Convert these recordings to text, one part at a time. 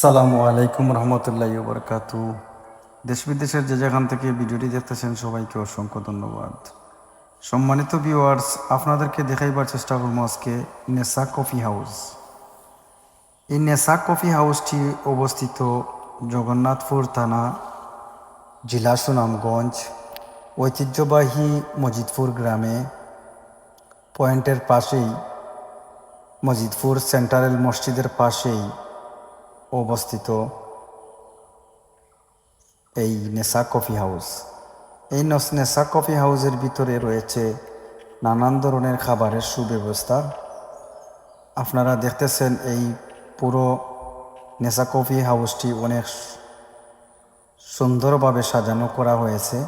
সালামু আলাইকুম রহমতুল্লাহ বরকাতু দেশ বিদেশের যে যেখান থেকে ভিডিওটি দেখতেছেন সবাইকে অসংখ্য ধন্যবাদ। সম্মানিত ভিউয়ার্স আপনাদেরকে দেখাইবার চেষ্টা করব আজকে নেসা কফি হাউস। এই নেসা কফি হাউসটি অবস্থিত জগন্নাথপুর থানা, জেলা সুনামগঞ্জ, ঐতিহ্যবাহী মজিদপুর গ্রামে। পয়েন্টের পাশেই, মজিদপুর সেন্ট্রাল মসজিদের পাশেই অবস্থিত এই নেশা কফি হাউস। এই নেশা কফি হাউসের ভিতরে রয়েছে নানান ধরনের খাবারের সুব্যবস্থা। আপনারা দেখতেছেন এই পুরো নেশা কফি হাউসটি অনেক সুন্দরভাবে সাজানো করা হয়েছে।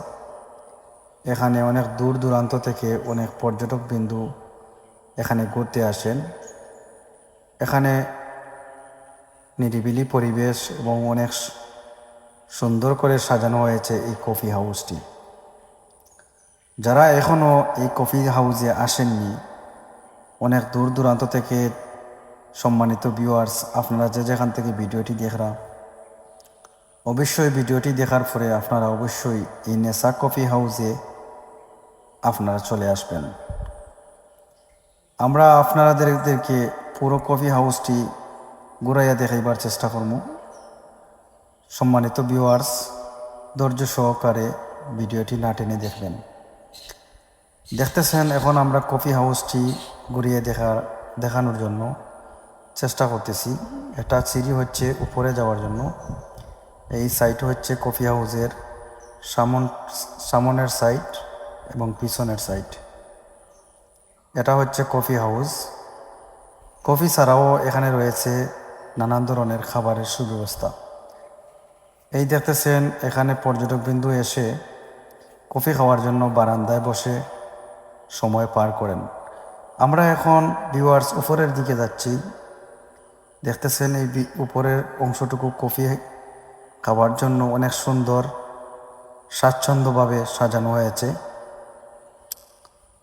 এখানে অনেক দূর দূরান্ত থেকে অনেক পর্যটক বিন্দু এখানে ঘুরতে আসেন। এখানে নিরিবিলি পরিবেশ এবং অনেক সুন্দর করে সাজানো হয়েছে এই কফি হাউসটি। যারা এখনও এই কফি হাউসে আসেননি, অনেক দূর দূরান্ত থেকে সম্মানিত ভিউয়ার্স আপনারা যে যেখান থেকে ভিডিওটি দেখরা, অবশ্যই ভিডিওটি দেখার পরে আপনারা অবশ্যই এই নেশা কফি হাউসে আপনারা চলে আসবেন। আমরা আপনাদেরকে পুরো কফি হাউসটি ঘুরাইয়া দেখাইবার চেষ্টা করব সম্মানিত ভিউয়ার্স ধৈর্য সহকারে ভিডিওটি না টেনে দেখবেন। দেখতেছেন, এখন আমরা কফি হাউসটি ঘুরিয়ে দেখার দেখানোর জন্য চেষ্টা করতেছি। এটা সিঁড়ি হচ্ছে উপরে যাওয়ার জন্য। এই সাইট হচ্ছে কফি হাউসের সামন, সামনের সাইট এবং পিছনের সাইট এটা হচ্ছে কফি হাউস কফি ছাড়াও এখানে রয়েছে নানান ধরনের খাবারের সুব্যবস্থা। এই দেখতেছেন, এখানে পর্যটকবৃন্দু এসে কফি খাওয়ার জন্য বারান্দায় বসে সময় পার করেন। আমরা এখন ভিউয়ার্স উপরের দিকে যাচ্ছি। দেখতেছেন এই উপরের অংশটুকু কফি খাওয়ার জন্য অনেক সুন্দর, স্বাচ্ছন্দ্যভাবে সাজানো হয়েছে।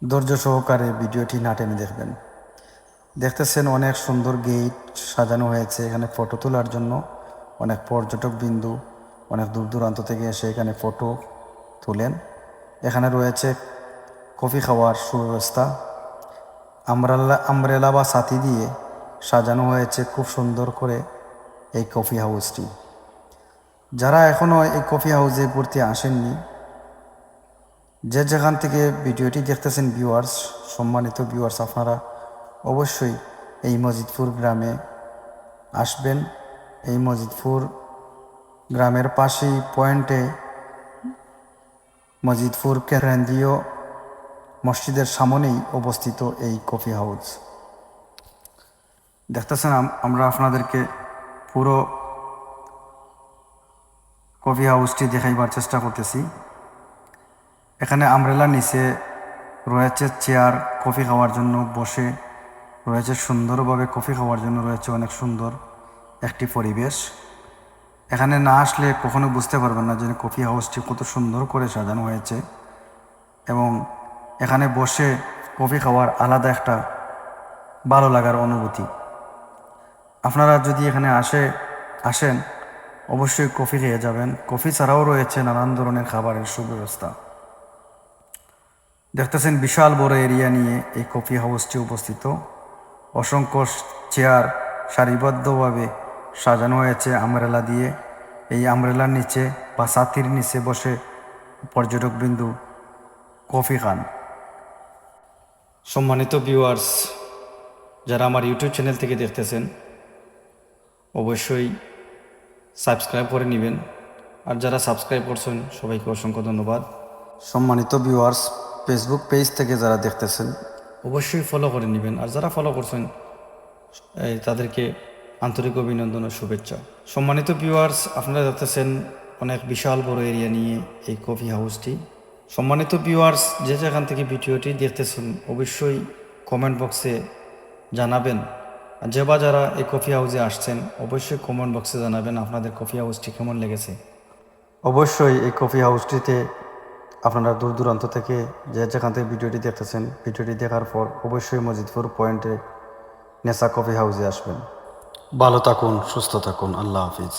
ধৈর্য সহকারে ভিডিওটি না টেনে দেখবেন। দেখতেছেন অনেক সুন্দর গেট সাজানো হয়েছে এখানে ফটো তোলার জন্য। অনেক পর্যটক বিন্দু, অনেক দূর দূরান্ত থেকে এসে এখানে ফটো তোলেন। এখানে রয়েছে কফি খাওয়ার সুব্যবস্থা। আমরাল্লা, আমরেলা বা সাথী দিয়ে সাজানো হয়েছে খুব সুন্দর করে এই কফি হাউসটি। যারা এখনও এই কফি হাউসে ঘুরতে আসেননি, যে যেখান থেকে ভিডিওটি দেখতেছেন ভিউয়ার্স, সম্মানিত ভিউয়ার্স, আপনারা অবশ্যই এই মজিদপুর গ্রামে আসবেন। এই মজিদপুর গ্রামের পাশেই পয়েন্টে মজিদপুর কেন্দ্রীয় মসজিদের সামনেই অবস্থিত এই কফি হাউস। দেখতেছেন আমরা আপনাদেরকে পুরো কফি হাউসটি দেখাইবার চেষ্টা করতেছি। এখানে আমরেলার নিচে রয়েছে চেয়ার কফি খাওয়ার জন্য বসে রয়েছে সুন্দরভাবে কফি খাওয়ার জন্য রয়েছে অনেক সুন্দর একটি পরিবেশ। এখানে না আসলে কখনো বুঝতে পারবেন না যে কফি হাউসটি কত সুন্দর করে সাজানো হয়েছে এবং এখানে বসে কফি খাওয়ার আলাদা একটা ভালো লাগার অনুভূতি। আপনারা যদি এখানে আসে, আসেন, অবশ্যই কফি খেয়ে যাবেন। কফি ছাড়াও রয়েছে নানান ধরনের খাবারের সুব্যবস্থা। দেখতেছেন বিশাল বড় এরিয়া নিয়ে এই কফি হাউসটি উপস্থিত অসংখ্য চেয়ার সারিবদ্ধভাবে সাজানো হয়েছে আমরেলা দিয়ে। এই আমরেলার নিচে বা সাথির নিচে বসে পর্যটকবিন্দু কফি খান। সম্মানিত ভিউয়ার্স যারা আমার ইউটিউব চ্যানেল থেকে দেখতেছেন, অবশ্যই সাবস্ক্রাইব করে নেবেন। আর যারা সাবস্ক্রাইব করছেন, সবাইকে অসংখ্য ধন্যবাদ। সম্মানিত ভিউয়ার্স ফেসবুক পেজ থেকে যারা দেখতেছেন অবশ্যই ফলো করে নেবেন। আর যারা ফলো করছেন তাদেরকে আন্তরিক অভিনন্দন ও শুভেচ্ছা। সম্মানিত ভিউয়ার্স আপনারা দেখতেছেন অনেক বিশাল বড় এরিয়া নিয়ে এই কফি হাউসটি সম্মানিত ভিউয়ার্স যে যেখান থেকে ভিডিওটি দেখতেছেন, অবশ্যই কমেন্ট বক্সে জানাবেন। আর যে বা যারা এই কফি হাউসে আসছেন, অবশ্যই কমেন্ট বক্সে জানাবেন আপনাদের কফি হাউসটি কেমন লেগেছে। অবশ্যই এই কফি হাউসটিতে আপনারা দূর দূরান্ত থেকে যে যেখান থেকে ভিডিওটি দেখতেছেন, ভিডিওটি দেখার পর অবশ্যই মজিদপুর পয়েন্টে নেশা কফি হাউসে আসবেন। ভালো থাকুন, সুস্থ থাকুন। আল্লাহ হাফিজ।